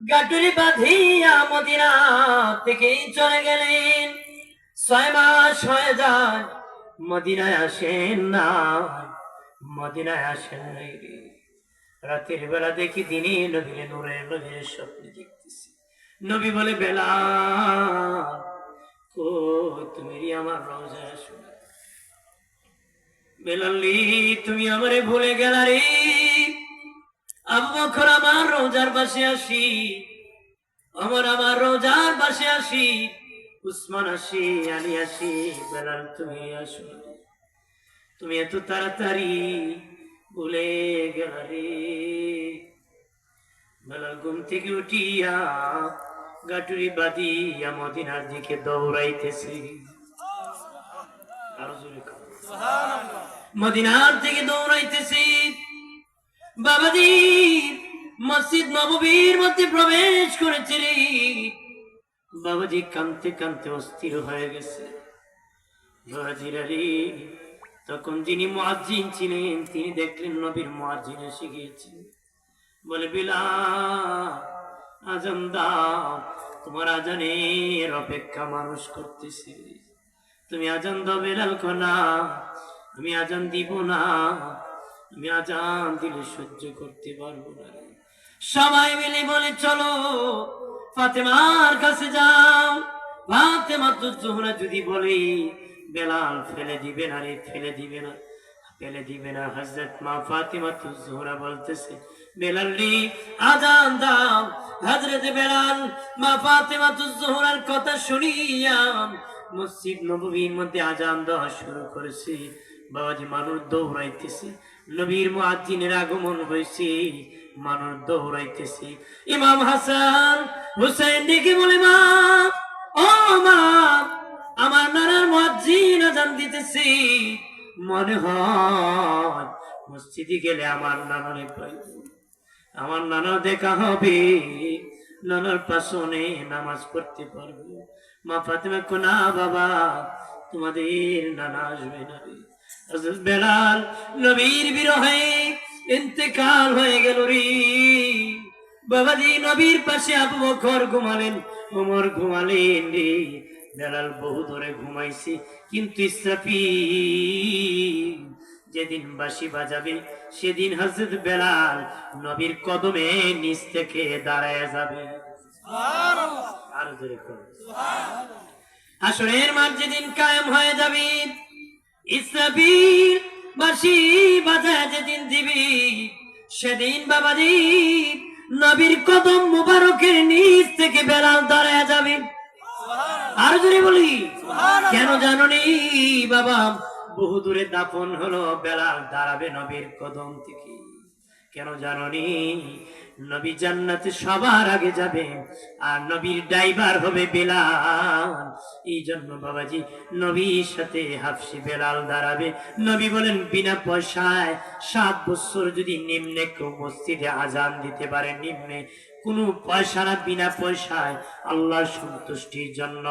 গাটুরি বাঁধিয়া মদিনা থেকে চলে গেলেন। ছয় মাস হয়ে যায়, মদিনায় আসেন না। মদিনায় আসেন রাতের বেলা দেখি দিনে নবীরে নূরে নবীরে স্বপ্নে দেখতেছি। নবী বলে, বেলা কো তুমি আমার রোজা আসো বেলাল্লি তুমি আমারে ভুলে গেলা রে। আবু বকর আমার রোজার পাশে আসি আমার আমার রোজার পাশে আসি উসমান আসি আলী আসি বেলাল তুমি আসো। তুমি এত তাড়াতাড়ি ভুলে গেলা। বেলাল ঘুম থেকে উঠিয়া গাটুরি বাদিয়া মদিনার দিকে দৌড়াইতেছি। আরও জোরে মদিনার থেকে দৌড়াইতেছি। বাবাজি! মসজিদ নববীর মধ্যে প্রবেশ করেছে রে বাবাজি কানতে কানতে অস্থির হয়ে গেছে। তখন যিনি মুয়াজ্জিন ছিলেন, তিনি দেখলেন নবীর মুয়াজ্জিন এসে গিয়েছেন বলে বিলা আজান দাও। তোমার আজানের অপেক্ষা মানুষ করতেছে। তুমি আজান দাও বেলাল না আমি আজান দিব না। আমি আজান দিলে সহ্য করতে পারব না। সবাই মিলে বলে, চলো, ফাতেমার কাছে যাও। ফাতেমা যদি বলে, বেলাল ফেলে দিবে না রে, ফেলে দিবে না, ফেলে দিবে না। হজরত মা ফাতিমা তো জোহরা বলতেছে, বেলাল রে, আজান দাও। হজরত বেলাল, মা ফাতিমা তো জোহরার কথা শুনিয়া মসজিদ নববীর মধ্যে আজান দেওয়া শুরু করেছে। বাবাজি মানুষ দৌড়াইতেছে। নবীর মুআজ্জিনের আগমন হয়েছে। মানুষ দৌড়াইতেছি। ইমাম হাসান হুসেন ডেকে বলে মা ও মা, আমার নানার মুআজ্জিন আজান দিতেছে। মনে হয় মসজিদে গেলে আমার নানারে আমার নানা দেখা হবে। নানার পাশনে নামাজ পড়তে পারব। মা ফাতেমা কো, না বাবা, তোমাদের নানা আসবে না বেলাল নবীর বিরহে ইন্তেকাল হয়ে গেল রে। বাবাজি নবীর পাশে আবু বকর ঘুমালেন ওমর ঘুমালেন রে। বেলাল বহু ধরে ঘুমাইছে কিন্তু ইসরাফিল যেদিন বাসি বাজাবে সেদিন হজরত বেলাল নবীর কদমে নিচ থেকে দাঁড়ায় যাবে। আরও। আসরের মাঠ যেদিন কায়েম হয়ে যাবে ইসরাফিল বাঁশি বাজায় যেদিন দিবি সেদিন বাবাজি নবীর কদম মুবারকের নিচ থেকে বেড়াল ধরা যাবে। আর যদি বলি। কেন জাননি বাবা? বহু দূরে দাফন হলো বেলাল দাঁড়াবে নবীর কদম থেকে। কেন জাননি? নবী জান্নাতে সবার আগে যাবে আর নবীর ড্রাইভার হবে বেলাল। এই জন্য বাবাজি নবীর সাথে হাফসি বেলাল দাঁড়াবে। নবী বলেন, বিনা পয়সায় সাত বছর যদি নিম্নে কেউ মসজিদে আজান দিতে পারে, নিম্নে কোনো পয়সা না বিনা পয়সায় আল্লাহর সন্তুষ্টির জন্য।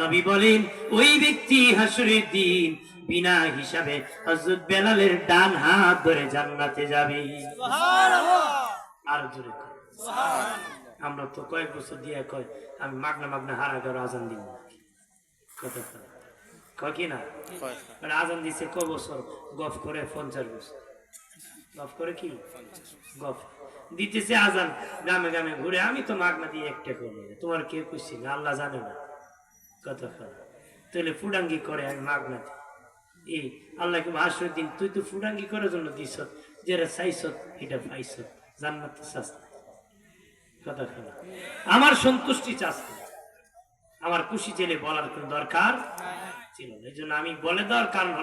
নবী বলেন ওই ব্যক্তি হাসুরের দিন বিনা হিসাবে হযরত বেলালের ডান হাত ধরে জান্নাতে যাবে। আর জোরে আমরা তো কয়েক বছর দিয়ে কয় আমি মাগনা মাগনা হারা করে আজান দিব কথা। কয় কি না? মানে আজান দিছে ক বছর? গফ করে পঞ্চাশ বছর। গফ করে কি? গফ। দিতেছে আজান। গ্রামে গ্রামে ঘুরে আমি তো মাগনা দিয়ে একটা করব। তোমার কে খুশি না, আল্লাহ জানে না। কয়। তাহলে ফুডাঙ্গি করে আমি মাগনা দিই। এই আল্লাহকে ভাসর দিন, তুই তো ফুডাঙ্গি করার জন্য দিস যেটা চাইছ, এটা পাইছ। জান্নাত চাস কথা শোনা আমার সন্তুষ্টি চাস আমার খুশি চেলে বলার কোন দরকার ছিল এই জন্য আমি বলে দেওয়ার কারণ